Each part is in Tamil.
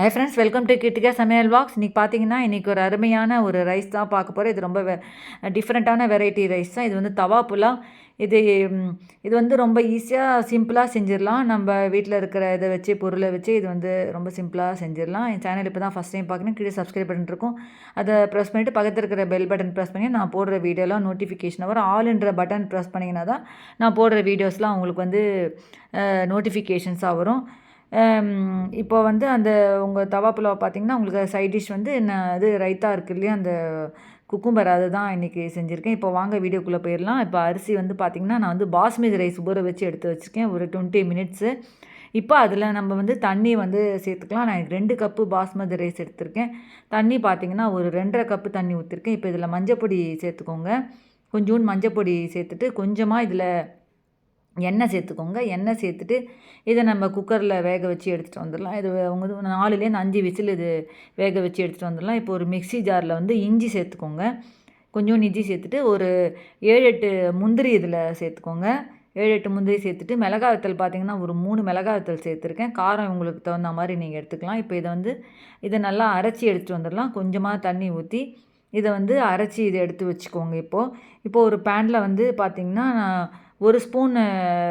ஹே ஃப்ரெண்ட்ஸ் வெல்கம் டு கிட்டிகா சமையல் பாக்ஸ் இன்றைக்கி பார்த்தீங்கன்னா இன்றைக்கி ஒரு அருமையான ஒரு ரைஸ் தான் பார்க்க போகிறோம் இது ரொம்ப டிஃப்ரெண்ட்டான வெரைட்டி ரைஸ் தான். இது வந்து தவா புலாவ். இது இது வந்து ரொம்ப ஈஸியாக சிம்பிளாக செஞ்சிடலாம். நம்ம வீட்டில் இருக்கிற இதை வச்சு பொருளை வச்சு இது வந்து ரொம்ப சிம்பிளாக செஞ்சிடலாம். என் சேனல் இப்போ தான் ஃபஸ்ட் டைம் பார்க்கணும் கீழே சப்ஸ்கிரைப் பட்டன் இருக்கும். அதை ப்ரெஸ் பண்ணிவிட்டு பக்கத்தில் இருக்கிற பெல் பட்டன் ப்ரெஸ் பண்ணி நான் போடுற வீடியோலாம் நோட்டிஃபிகேஷன் வரும். ஆல்ன்ற பட்டன் ப்ரெஸ் பண்ணிங்கன்னா தான் நான் போடுற வீடியோஸ்லாம் உங்களுக்கு வந்து நோட்டிஃபிகேஷன்ஸாக வரும். இப்போ வந்து அந்த உங்கள் தவா புலாவ் பார்த்திங்கன்னா உங்களுக்கு சைட் டிஷ் வந்து என்ன இது ரைத்தா இருக்குது இல்லையா? அந்த குக்கும்பர் அதை தான் இன்றைக்கி செஞ்சுருக்கேன். இப்போ வாங்க வீடியோக்குள்ளே போயிடலாம். இப்போ அரிசி வந்து பார்த்திங்கன்னா நான் வந்து பாஸ்மதி ரைஸ் ஊற வச்சு எடுத்து வச்சுருக்கேன். ஒரு டுவெண்ட்டி மினிட்ஸு இப்போ அதில் நம்ம வந்து தண்ணி வந்து சேர்த்துக்கலாம். நான் ரெண்டு கப்பு பாஸ்மதி ரைஸ் எடுத்திருக்கேன். தண்ணி பார்த்திங்கன்னா ஒரு ரெண்டரை கப்பு தண்ணி ஊற்றிருக்கேன் இப்போ இதில் மஞ்சப்பொடி சேர்த்துக்கோங்க. கொஞ்சோண்டு மஞ்சப்பொடி சேர்த்துட்டு கொஞ்சமாக இதில் எண்ணெய் சேர்த்துக்கோங்க. எண்ணெய் சேர்த்துட்டு இதை நம்ம குக்கரில் வேக வச்சு எடுத்துகிட்டு வந்துடலாம். இது அவங்க நாலுலேருந்து அஞ்சு விசில் இது வேக வச்சு எடுத்துகிட்டு வந்துடலாம். இப்போ ஒரு மிக்சி ஜாரில் வந்து இஞ்சி சேர்த்துக்கோங்க. கொஞ்சம் இஞ்சி சேர்த்துட்டு ஒரு ஏழு எட்டு முந்திரி இதில் சேர்த்துக்கோங்க. ஏழு எட்டு முந்திரி சேர்த்துட்டு மிளகா வத்தல் பார்த்திங்கன்னா ஒரு மூணு மிளகா வத்தல் சேர்த்துருக்கேன். காரம் உங்களுக்கு தகுந்த மாதிரி நீங்கள் எடுத்துக்கலாம். இப்போ இதை வந்து இதை நல்லா அரைச்சி எடுத்துகிட்டு வந்துடலாம். கொஞ்சமாக தண்ணி ஊற்றி இதை வந்து அரைச்சி இதை எடுத்து வச்சுக்கோங்க இப்போது இப்போது ஒரு பேனில் வந்து பார்த்திங்கன்னா நான் ஒரு ஸ்பூன்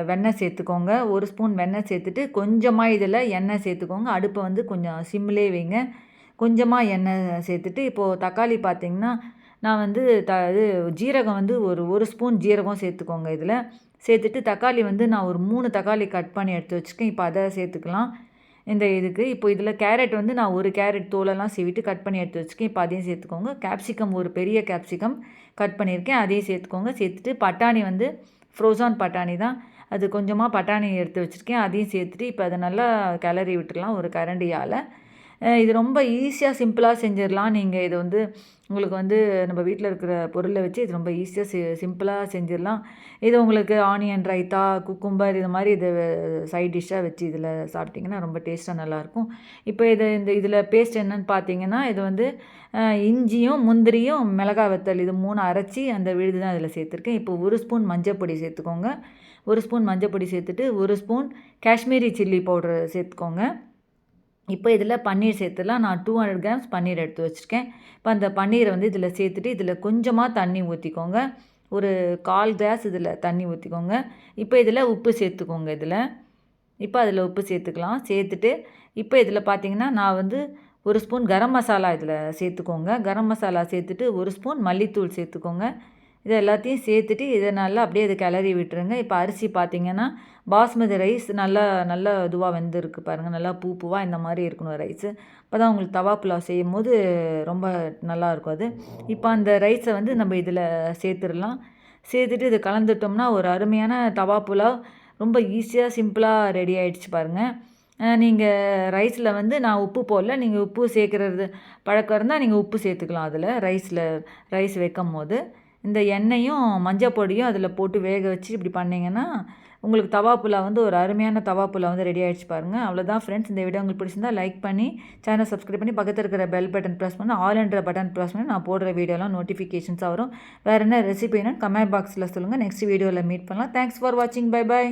வெண்ணெய் சேர்த்துக்கோங்க. ஒரு ஸ்பூன் வெண்ணெய் சேர்த்துட்டு கொஞ்சமாக இதில் எண்ணெய் சேர்த்துக்கோங்க. அடுப்பை வந்து கொஞ்சம் சிம்மிலே வைங்க. கொஞ்சமாக எண்ணெய் சேர்த்துட்டு இப்போது தக்காளி பார்த்திங்கன்னா நான் வந்து த இது ஜீரகம் வந்து ஒரு ஒரு ஸ்பூன் ஜீரகம் சேர்த்துக்கோங்க இதில். சேர்த்துட்டு தக்காளி வந்து நான் ஒரு மூணு தக்காளி கட் பண்ணி எடுத்து வச்சுக்கேன் இப்போ அதை சேர்த்துக்கலாம். இந்த இதுக்கு இப்போ இதில் கேரட் வந்து நான் ஒரு கேரட் தோலெல்லாம் சீவிட்டு கட் பண்ணி எடுத்து வச்சுக்கேன் இப்போ அதையும் சேர்த்துக்கோங்க. கேப்சிகம் ஒரு பெரிய கேப்சிகம் கட் பண்ணியிருக்கேன். அதையும் சேர்த்துக்கோங்க. சேர்த்துட்டு பட்டாணி வந்து ஃப்ரோசான் பட்டாணி தான். அது கொஞ்சமாக பட்டாணி எடுத்து வச்சுருக்கேன். அதையும் சேர்த்துட்டு இப்போ அதை நல்லா கிளறி விட்டுடலாம் ஒரு கரண்டியால். இது ரொம்ப ஈஸியாக சிம்பிளாக செஞ்சிடலாம். நீங்கள் இது வந்து உங்களுக்கு வந்து நம்ம வீட்டில் இருக்கிற பொருளை வச்சு இது ரொம்ப ஈஸியாக சி சிம்பிளாக செஞ்சிடலாம். இது உங்களுக்கு ஆனியன் ரைத்தா குக்கும்பர் இது மாதிரி இது சைட் டிஷ்ஷாக வச்சு இதில் சாப்பிட்டிங்கன்னா ரொம்ப டேஸ்ட்டாக நல்லாயிருக்கும். இப்போ இது இந்த இதில் பேஸ்ட் என்னன்னு பார்த்தீங்கன்னா இது வந்து இஞ்சியும் முந்திரியும் மிளகாய் வத்தல் இது மூணு அரைச்சி அந்த விழுது தான் இதில் சேர்த்துருக்கேன். இப்போ ஒரு ஸ்பூன் மஞ்சள் பொடி சேர்த்துக்கோங்க. ஒரு ஸ்பூன் மஞ்சள் பொடி சேர்த்துட்டு ஒரு ஸ்பூன் காஷ்மீரி சில்லி பவுடர் சேர்த்துக்கோங்க. இப்போ இதில் பன்னீர் சேர்த்துலாம் நான் டூ ஹண்ட்ரட் கிராம்ஸ் பன்னீர் எடுத்து வச்சுருக்கேன். இப்போ அந்த பன்னீரை வந்து இதில் சேர்த்துட்டு இதில் கொஞ்சமாக தண்ணி ஊற்றிக்கோங்க. ஒரு கால் கிளாஸ் இதில் தண்ணி ஊற்றிக்கோங்க. இப்போ இதில் உப்பு சேர்த்துக்கோங்க இதில். இப்போ அதில் உப்பு சேர்த்துக்கலாம். சேர்த்துட்டு இப்போ இதில் பார்த்திங்கன்னா நான் வந்து ஒரு ஸ்பூன் கரம் மசாலா இதில் சேர்த்துக்கோங்க. கரம் மசாலா சேர்த்துட்டு ஒரு ஸ்பூன் மல்லித்தூள் சேர்த்துக்கோங்க. இதை எல்லாத்தையும் சேர்த்துட்டு இதை நல்லா அப்படியே அதை கிளறி விட்டுருங்க. இப்போ அரிசி பார்த்திங்கன்னா பாஸ்மதி ரைஸ் நல்லா நல்லா இதுவாக வெந்திருக்கு பாருங்கள் நல்லா பூ பூவாக இந்த மாதிரி இருக்கணும் ரைஸு அப்போ தான் உங்களுக்கு தவா புலாவ் செய்யும் போது ரொம்ப நல்லாயிருக்கும் அது. இப்போ அந்த ரைஸை வந்து நம்ம இதில் சேர்த்துடலாம். சேர்த்துட்டு இதை கலந்துட்டோம்னா ஒரு அருமையான தவா புலாவ் ரொம்ப ஈஸியாக சிம்பிளாக ரெடி ஆகிடுச்சு பாருங்கள் நீங்கள் ரைஸில் வந்து நான் உப்பு போடல. நீங்கள் உப்பு சேர்க்குறது பழக்கம் இருந்தால் நீங்கள் உப்பு சேர்த்துக்கலாம் அதில் ரைஸில் ரைஸ் வைக்கும் போது இந்த எண்ணெயும் மஞ்சள் பொடியும் அதில் போட்டு வேக வச்சு இப்படி பண்ணிங்கன்னா உங்களுக்கு தவா புலா வந்து ஒரு அருமையான தவா புலா வந்து ரெடி ஆகிடுச்சு பாருங்கள் அவ்வளோதான் ஃப்ரெண்ட்ஸ் இந்த வீடியோ உங்களுக்கு பிடிச்சிருந்தா லைக் பண்ணி சேனல் சப்ஸ்கிரைப் பண்ணி பக்கத்தில் இருக்கிற பெல் பட்டன் ப்ரெஸ் பண்ணி. ஆல் என்ற பட்டன் ப்ரெஸ் பண்ணி. நான் போடுற வீடியோலாம் நோட்டிஃபிகேஷன்ஸாக வரும். வேறு என்ன ரெசிபின்னு கமெண்ட் பாக்ஸில் சொல்லுங்கள் நெக்ஸ்ட் வீடியோவில் மீட் பண்ணலாம். தேங்க்ஸ் ஃபார் வாட்சிங் பை பை